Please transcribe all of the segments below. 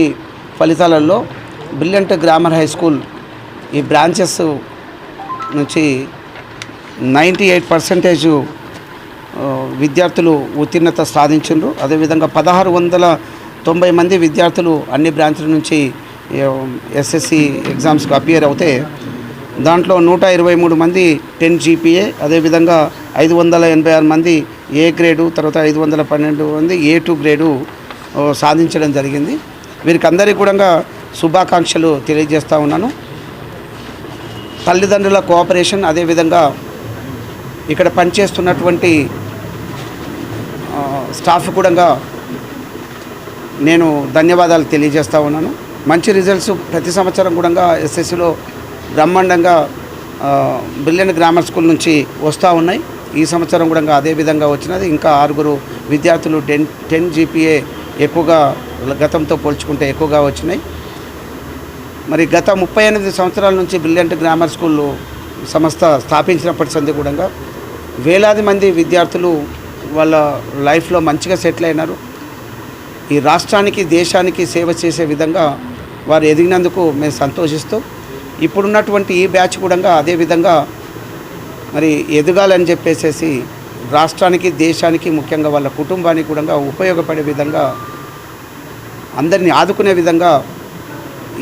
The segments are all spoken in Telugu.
ఈ ఫలితాలలో బ్రిలియంట్ గ్రామర్ హై స్కూల్ ఈ బ్రాంచెస్ నుంచి నైంటీ ఎయిట్ పర్సెంటేజ్ విద్యార్థులు ఉత్తీర్ణత సాధించారు అదేవిధంగా పదహారు వందల తొంభై మంది విద్యార్థులు అన్ని బ్రాంచ్ల నుంచి ఎస్ఎస్సి ఎగ్జామ్స్కి అపియర్ అవుతే దాంట్లో నూట ఇరవై మూడు మంది టెన్ జీపీఏ అదేవిధంగా ఐదు వందల ఎనభై ఆరు మంది ఏ గ్రేడు తర్వాత ఐదు వందల పన్నెండు మంది ఏ టూ గ్రేడు సాధించడం జరిగింది. వీరికందరికీ కూడా శుభాకాంక్షలు తెలియజేస్తూ ఉన్నాను. తల్లిదండ్రుల కోఆపరేషన్ అదేవిధంగా ఇక్కడ పనిచేస్తున్నటువంటి స్టాఫ్ కూడా నేను ధన్యవాదాలు తెలియజేస్తూ ఉన్నాను. మంచి రిజల్ట్స్ ప్రతి సంవత్సరం కూడా ఎస్ఎస్సిలో బ్రహ్మాండంగా బ్రిలియన్ గ్రామర్ స్కూల్ నుంచి వస్తూ ఉన్నాయి. ఈ సంవత్సరం కూడా అదే విధంగా వచ్చినది. ఇంకా ఆరుగురు విద్యార్థులు టెన్ టెన్ జీపీఏ ఎక్కువగా గతంతో పోల్చుకుంటే ఎక్కువగా వచ్చినాయి. మరి గత ముప్పై ఎనిమిది సంవత్సరాల నుంచి బ్రిలియంట్ గ్రామర్ స్కూల్ సంస్థ స్థాపించినప్పటి సంది కూడా వేలాది మంది విద్యార్థులు వాళ్ళ లైఫ్లో మంచిగా సెటిల్ అయినారు. ఈ రాష్ట్రానికి దేశానికి సేవ చేసే విధంగా వారు ఎదిగినందుకు మేము సంతోషిస్తూ ఇప్పుడున్నటువంటి ఈ బ్యాచ్ కూడా అదే విధంగా మరి ఎదగాలని చెప్పేసేసి రాష్ట్రానికి దేశానికి ముఖ్యంగా వాళ్ళ కుటుంబానికి కూడా ఉపయోగపడే విధంగా అందరినీ ఆదుకునే విధంగా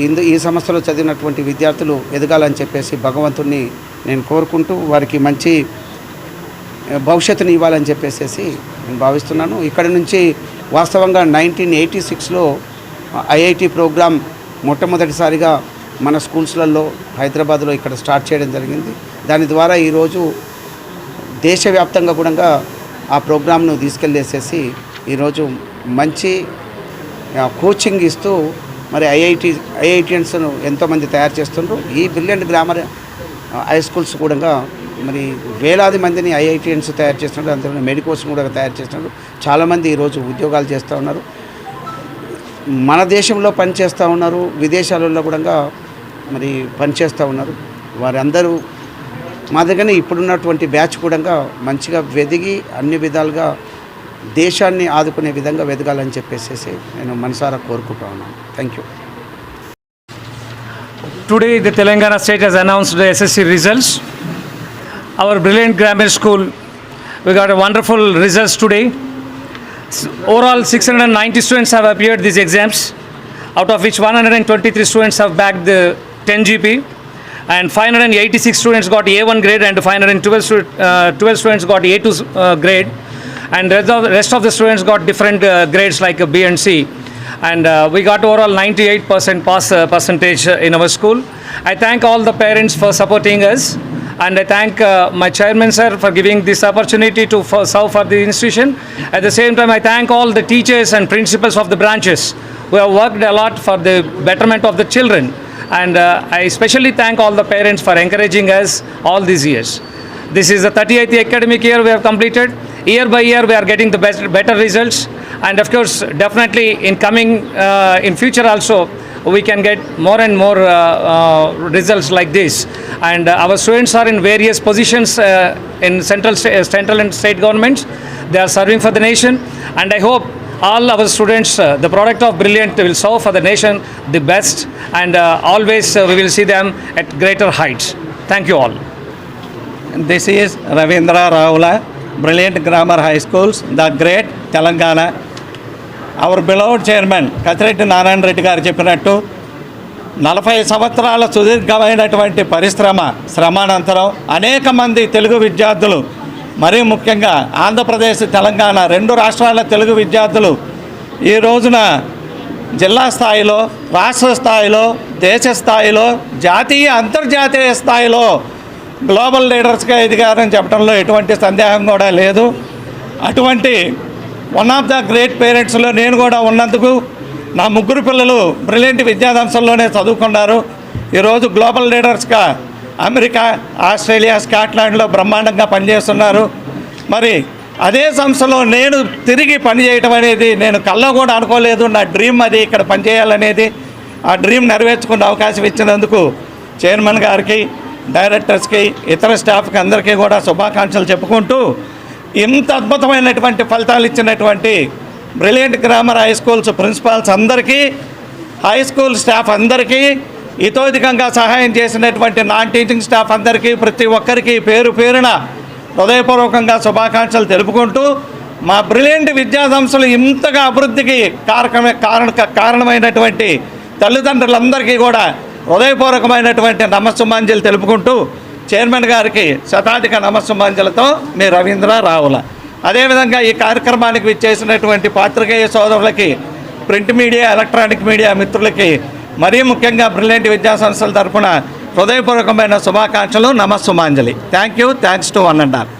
ఇందు ఈ సంస్థలో చదివినటువంటి విద్యార్థులు ఎదగాలని చెప్పేసి భగవంతుణ్ణి నేను కోరుకుంటూ వారికి మంచి భవిష్యత్తుని ఇవ్వాలని చెప్పేసి నేను భావిస్తున్నాను. ఇక్కడ నుంచి వాస్తవంగా నైన్టీన్ ఎయిటీ సిక్స్లో ఐఐటి ప్రోగ్రాం మొట్టమొదటిసారిగా మన స్కూల్స్లలో హైదరాబాద్లో ఇక్కడ స్టార్ట్ చేయడం జరిగింది. దాని ద్వారా ఈరోజు దేశవ్యాప్తంగా కూడా ఆ ప్రోగ్రామ్ను తీసుకెళ్ళేసేసి ఈరోజు మంచి కోచింగ్ ఇస్తూ మరి ఐఐటి ఐఐటియన్స్ను ఎంతోమంది తయారు చేస్తుండ్రు. ఈ బ్రిలియంట్ గ్రామర్ హై స్కూల్స్ కూడా మరి వేలాది మందిని ఐఐటిఎన్స్ తయారు చేస్తున్నారు అందులో మెడికోస్ కూడా తయారు చేస్తున్నారు చాలామంది ఈరోజు ఉద్యోగాలు చేస్తూ ఉన్నారు. మన దేశంలో పనిచేస్తూ ఉన్నారు. విదేశాలలో కూడా మరి పనిచేస్తూ ఉన్నారు. వారందరూ మా దగ్గరనే ఇప్పుడున్నటువంటి బ్యాచ్ కూడా మంచిగా వెదిగి అన్ని విధాలుగా దేశాన్ని ఆదుకునే విధంగా వెదగాలని చెప్పేసేసి నేను మనసారా కోరుకుంటా ఉన్నాను. Thank you today the Telangana state has announced SSC results our brilliant grammar school we got a wonderful results today overall six hundred and ninety students have appeared these exams out of which one hundred and twenty three students have back the ten GB and five hundred and eighty six students got A one grade and five hundred and twelve twelve students got A two grade and rest of, rest of the students got different uh, grades like B and C and uh, we got overall 98% pass uh, percentage uh, in our school. I thank all the parents for supporting us, and I thank uh, my chairman sir for giving this opportunity to for, serve for the institution. At the same time, I thank all the teachers and principals of the branches who have worked a lot for the betterment of the children, and uh, I especially thank all the parents for encouraging us all these years. This is the 38th academic year we have completed. Year by year, we are getting the best, better results, and of course, definitely in coming uh, in future also, we can get more and more uh, uh, results like this. And our students are in various positions uh, in central, uh, central and state governments. They are serving for the nation, and I hope all our students, uh, the product of Brilliant, will serve for the nation the best, and uh, always uh, we will see them at greater heights. Thank you all. This is Ravindra Raula, Brilliant Grammar High Schools, the Great Telangana. Our beloved chairman Kathireddy Narayana Reddy గారు చెప్పినట్టు నలభై సంవత్సరాల సుదీర్ఘమైనటువంటి పరిశ్రమ శ్రమానంతరం అనేక మంది తెలుగు విద్యార్థులు మరీ ముఖ్యంగా ఆంధ్రప్రదేశ్ తెలంగాణ రెండు రాష్ట్రాల తెలుగు విద్యార్థులు ఈ రోజున జిల్లా స్థాయిలో రాష్ట్ర స్థాయిలో దేశ స్థాయిలో జాతీయ అంతర్జాతీయ స్థాయిలో గ్లోబల్ లీడర్స్గా ఎదిగారని చెప్పడంలో ఎటువంటి సందేహం కూడా లేదు. అటువంటి వన్ ఆఫ్ ద గ్రేట్ పేరెంట్స్లో నేను కూడా ఉన్నందుకు నా ముగ్గురు పిల్లలు బ్రిలియంట్ విద్యాదాంశంలోనే చదువుకున్నారు. ఈరోజు గ్లోబల్ లీడర్స్గా అమెరికా ఆస్ట్రేలియా స్కాట్లాండ్లో బ్రహ్మాండంగా పనిచేస్తున్నారు. మరి అదే సంస్థలో నేను తిరిగి పనిచేయటం అనేది నేను కల్లో కూడా అనుకోలేదు. నా డ్రీమ్ అది ఇక్కడ పనిచేయాలనేది. ఆ డ్రీమ్ నెరవేర్చుకునే అవకాశం ఇచ్చినందుకు చైర్మన్ గారికి డైరెక్టర్స్కి ఇతర స్టాఫ్కి అందరికీ కూడా శుభాకాంక్షలు చెప్పుకుంటూ ఇంత అద్భుతమైనటువంటి ఫలితాలు ఇచ్చినటువంటి Brilliant Grammar High Schools principals అందరికీ హై స్కూల్ స్టాఫ్ అందరికీ ఇతోధికంగా సహాయం చేసినటువంటి నాన్ టీచింగ్ స్టాఫ్ అందరికీ ప్రతి ఒక్కరికి పేరు పేరున హృదయపూర్వకంగా శుభాకాంక్షలు తెలుపుకుంటూ మా బ్రిలియంట్ విద్యా సంస్థలు ఇంతగా అభివృద్ధికి కారకమే కారణ కారణమైనటువంటి తల్లిదండ్రులందరికీ కూడా హృదయపూర్వకమైనటువంటి నమస్సుమాంజలు తెలుపుకుంటూ చైర్మన్ గారికి శతాధిక నమస్సుమాంజలతో మీ రవీంద్ర రావుల. అదేవిధంగా ఈ కార్యక్రమానికి విచ్చేసినటువంటి పాత్రికేయ సోదరులకి ప్రింట్ మీడియా ఎలక్ట్రానిక్ మీడియా మిత్రులకి మరీ ముఖ్యంగా బ్రిలియంట్ విద్యా సంస్థల తరఫున హృదయపూర్వకమైన శుభాకాంక్షలు నమస్సుమాంజలి. Thank you thanks to one and all.